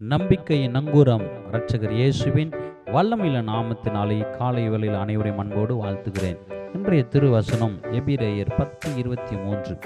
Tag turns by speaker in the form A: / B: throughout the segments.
A: நம்பிக்கையின் நங்கூரம். இரட்சகர் இயேசுவின் வல்லமையில நாமத்தினாலே காலை வேளையில் அனைவரையும் அன்போடு வாழ்த்துகிறேன். இன்றைய திருவசனம் எபிரேயர் பத்து இருபத்தி மூன்று.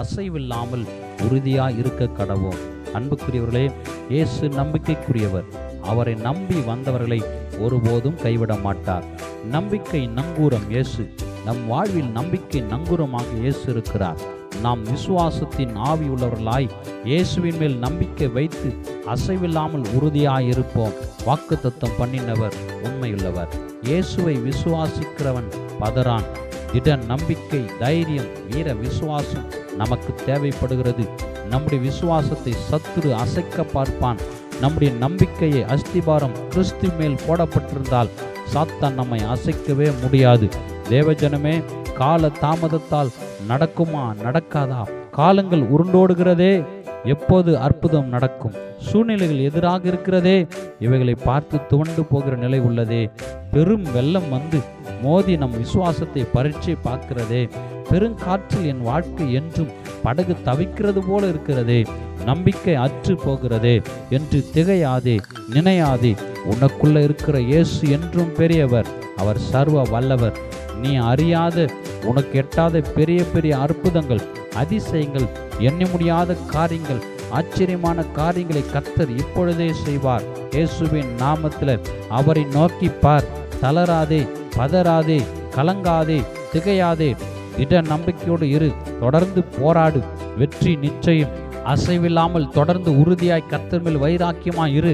A: அசைவில்லாமல் உறுதியாய் இருக்க கடவோம். அன்புக்குரியவர்களே இயேசு நம்பிக்கைக்குரியவர். அவரை நம்பி வந்தவர்களை ஒருபோதும் கைவிட மாட்டார். நம்பிக்கை நங்கூரம் இயேசு. நம் வாழ்வில் நம்பிக்கை நங்கூரமாக இயேசு இருக்கிறார். நாம் விசுவாசத்தின் ஆவி உள்ளவர்களாய் இயேசுவின் மேல் நம்பிக்கை வைத்து அசைவில்லாமல் உறுதியாயிருப்போம். வாக்கு தத்தம் பண்ணினவர் உண்மையுள்ளவர். இயேசுவை விசுவாசிக்கிறவன் பதறான். திட நம்பிக்கை தைரியம் வீர விசுவாசம் நமக்கு தேவைப்படுகிறது. நம்முடைய விசுவாசத்தை சத்துரு அசைக்க பார்ப்பான். நம்முடைய நம்பிக்கையை அஸ்திபாரம் கிறிஸ்து மேல் போடப்பட்டிருந்தால் சாத்தான் நம்மை அசைக்கவே முடியாது. தேவஜனமே கால தாமதத்தால் நடக்குமா நடக்காதா? காலங்கள் உருண்டோடுகிறதே எப்போது அற்புதம் நடக்கும்? சூழ்நிலைகள் எதிராக இருக்கிறதே இவைகளை பார்த்து துவண்டு போகிற நிலை உள்ளதே. பெரும் வெள்ளம் வந்து மோதி நம் விசுவாசத்தை பரீட்சை பார்க்கிறதே. பெருங்காற்றில் என் வாழ்க்கை என்றும் படகு தவிக்கிறது போல இருக்கிறதே. நம்பிக்கை அற்று போகிறதே என்று திகையாதே நினையாதே. உனக்குள்ள இருக்கிற இயேசு என்றும் பெரியவர். அவர் சர்வ வல்லவர். நீ அறியாத உனக்கு எட்டாத பெரிய பெரிய அற்புதங்கள் அதிசயங்கள் எண்ண முடியாத காரியங்கள் ஆச்சரியமான காரியங்களை கத்தர் இப்பொழுதே செய்வார். இயேசுவின் நாமத்தில் அவரை நோக்கி பார். தளராதே பதறாதே கலங்காதே திகையாதே திட நம்பிக்கையோடு இரு. தொடர்ந்து போராடு வெற்றி நிச்சயம். அசைவில்லாமல் தொடர்ந்து உறுதியாய் கத்தர் மேல் வைராக்கியமாய் இரு.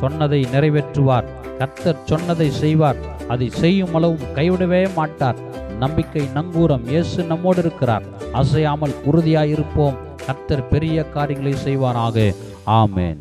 A: சொன்னதை நிறைவேற்றுவார். கர்த்தர் சொன்னதை செய்வார். அதை செய்யும் அளவும் கைவிடவே மாட்டார். நம்பிக்கை நங்கூரம் இயேசு நம்மோடு இருக்கிறார். அசையாமல் உறுதியாயிருப்போம். கர்த்தர் கத்தர் பெரிய காரியங்களை செய்வாராக. ஆமேன்.